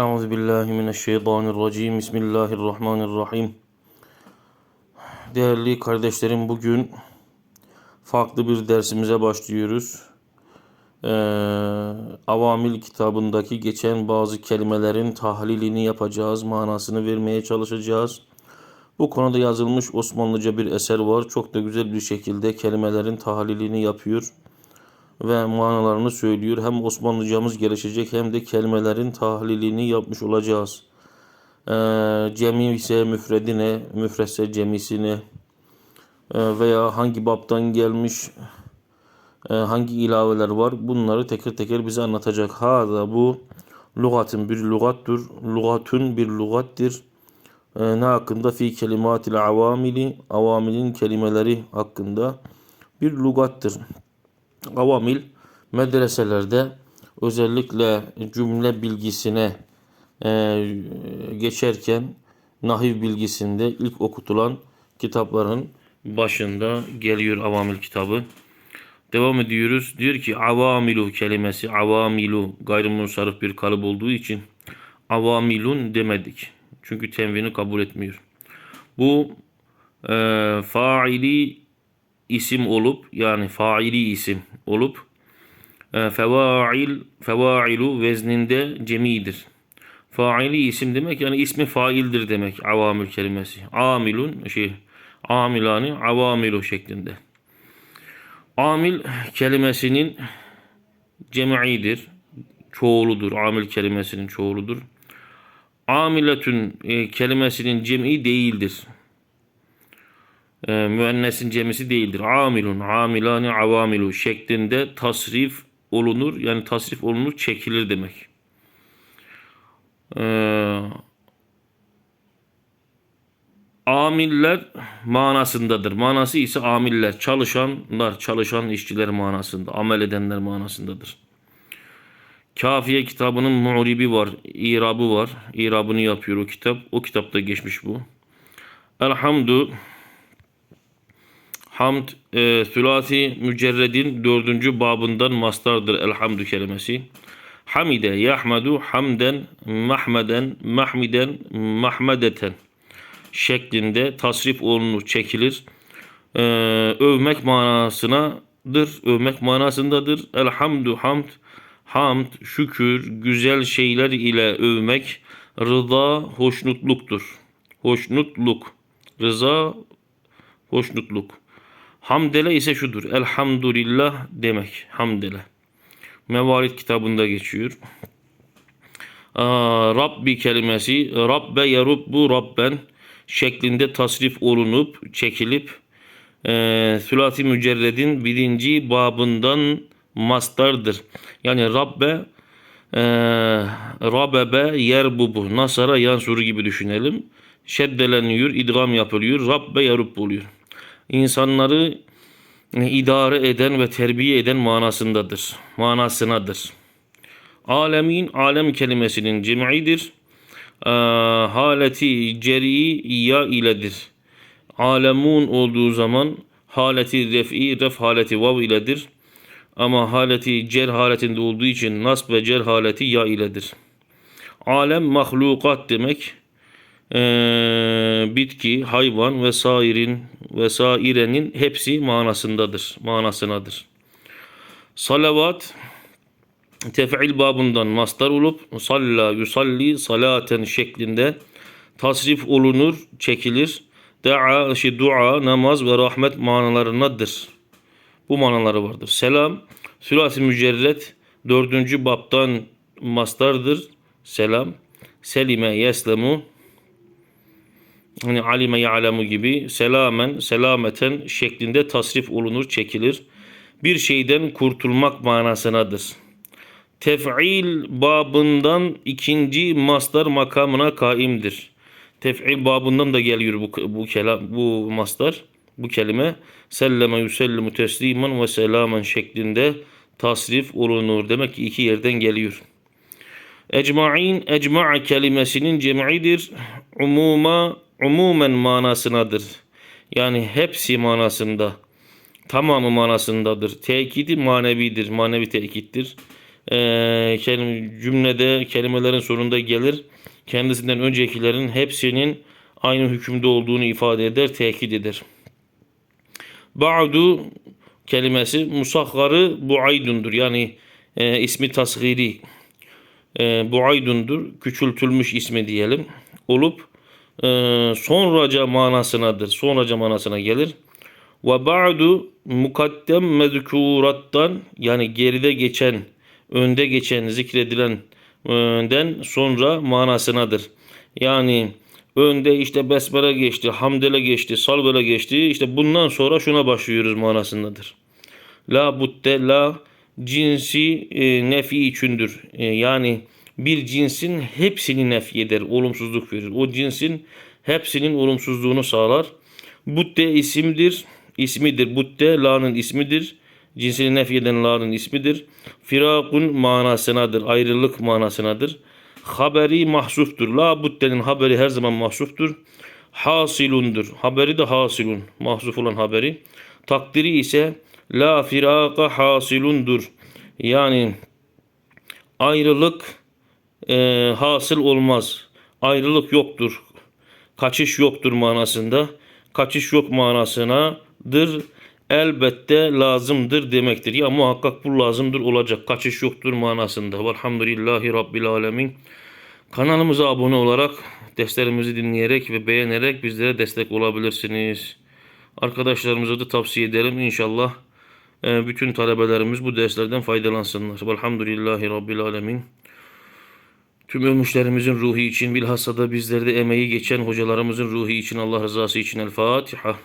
Euzu billahi mineşşeytanirracim. Bismillahirrahmanirrahim. Değerli kardeşlerim bugün farklı bir dersimize başlıyoruz. Ee, Avamil kitabındaki geçen bazı kelimelerin tahlilini yapacağız, manasını vermeye çalışacağız. Bu konuda yazılmış Osmanlıca bir eser var. Çok da güzel bir şekilde kelimelerin tahlilini yapıyor ve manalarını söylüyor. Hem Osmanlıcamız gelişecek hem de kelimelerin tahlilini yapmış olacağız. Ee, cemi ise müfredine, müfresse cemisine e, veya hangi baptan gelmiş, e, hangi ilaveler var bunları teker teker bize anlatacak. Ha da bu lugatın bir lugattır, lugatun bir lugattir. E, ne hakkında? Fi kelimatil avamili, avamilin kelimeleri hakkında bir lugattır. Avamil medreselerde özellikle cümle bilgisine e, geçerken nahiv bilgisinde ilk okutulan kitapların başında geliyor avamil kitabı. Devam ediyoruz. Diyor ki avamilu kelimesi avamilu gayrimunsarif bir kalıp olduğu için avamilun demedik. Çünkü tenvini kabul etmiyor. Bu e, faili isim olup yani faili isim olup e, fevail fevailu vezninde cemidir. Faili isim demek yani ismi faildir demek avamil kelimesi. Amilun şey amilani avamilu şeklinde. Amil kelimesinin cem'idir. Çoğuludur. Amil kelimesinin çoğuludur. Amiletün e, kelimesinin cem'i değildir e, müennesin cemisi değildir. Amilun, amilani, avamilu şeklinde tasrif olunur. Yani tasrif olunur, çekilir demek. E, amiller manasındadır. Manası ise amiller, çalışanlar, çalışan işçiler manasında, amel edenler manasındadır. Kafiye kitabının mu'ribi var, irabı var. İrabını yapıyor o kitap. O kitapta geçmiş bu. Elhamdü Hamd e, sülasi mücerredin dördüncü babından mastardır elhamdü kelimesi. Hamide yahmadu hamden mahmeden mahmiden mahmedeten şeklinde tasrif olunur, çekilir. Ee, övmek manasınadır, övmek manasındadır. Elhamdü hamd, hamd, şükür, güzel şeyler ile övmek, rıza, hoşnutluktur. Hoşnutluk, rıza, hoşnutluk. Hamdele ise şudur. Elhamdülillah demek. Hamdele. Mevalit kitabında geçiyor. Aa, Rabbi kelimesi Rabbe yarubbu Rabben şeklinde tasrif olunup çekilip e, sülasi mücerredin birinci babından mastardır. Yani Rabbe e, Rabebe yerbubu Nasara yansuru gibi düşünelim. Şeddeleniyor, idgam yapılıyor. Rabbe yarubbu oluyor insanları idare eden ve terbiye eden manasındadır. Manasınadır. Alemin alem kelimesinin cem'idir. E, haleti ceri ya iledir. Alemun olduğu zaman haleti ref'i ref haleti vav iledir. Ama haleti cer haletinde olduğu için nasb ve cer haleti ya iledir. Alem mahlukat demek e, bitki, hayvan ve sairin ve sairenin hepsi manasındadır, manasınadır. Salavat tef'il babından mastar olup salla yusalli salaten şeklinde tasrif olunur, çekilir. Da'a, şey, dua, namaz ve rahmet manalarındadır. Bu manaları vardır. Selam, sülasi mücerret dördüncü baptan mastardır. Selam, selime yeslemu hani alime ya'lemu gibi selamen, selameten şeklinde tasrif olunur, çekilir. Bir şeyden kurtulmak manasınadır. Tef'il babından ikinci mastar makamına kaimdir. Tef'il babından da geliyor bu, bu kelam, bu mastar, bu kelime. Selleme yusellimu teslimen ve selamen şeklinde tasrif olunur. Demek ki iki yerden geliyor. Ecma'in, ecma'a kelimesinin cem'idir. Umuma umumen manasınadır. Yani hepsi manasında, tamamı manasındadır. Tekidi manevidir, manevi tekittir. kelim- cümlede kelimelerin sonunda gelir. Kendisinden öncekilerin hepsinin aynı hükümde olduğunu ifade eder, tekit eder. Ba'du kelimesi musahharı buaydundur. Yani e, ismi tasgiri e, buaydundur. Küçültülmüş ismi diyelim. Olup e, sonraca manasınadır. Sonraca manasına gelir. Ve ba'du mukaddem mezkurattan yani geride geçen, önde geçen, zikredilen önden sonra manasınadır. Yani önde işte besmele geçti, hamdele geçti, salvele geçti. İşte bundan sonra şuna başlıyoruz manasındadır. La budde la cinsi e, nefi içindir. E, yani bir cinsin hepsini nefi eder, olumsuzluk verir. O cinsin hepsinin olumsuzluğunu sağlar. Budde isimdir, ismidir. Budde la'nın ismidir. Cinsini nefi eden la'nın ismidir. Firakun manasınadır, ayrılık manasınadır. Haberi mahsuftur. La budde'nin haberi her zaman mahsuftur. Hasilundur. Haberi de hasilun. Mahsuf olan haberi. Takdiri ise la firaka hasilundur. Yani ayrılık e, hasıl olmaz. Ayrılık yoktur. Kaçış yoktur manasında. Kaçış yok manasınadır. Elbette lazımdır demektir. Ya muhakkak bu lazımdır olacak. Kaçış yoktur manasında. Velhamdülillahi Rabbil Alemin. Kanalımıza abone olarak, derslerimizi dinleyerek ve beğenerek bizlere destek olabilirsiniz. Arkadaşlarımıza da tavsiye ederim. İnşallah e, bütün talebelerimiz bu derslerden faydalansınlar. Velhamdülillahi Rabbil Alemin. Tüm ölmüşlerimizin ruhu için bilhassa da bizlerde emeği geçen hocalarımızın ruhu için Allah rızası için El Fatiha.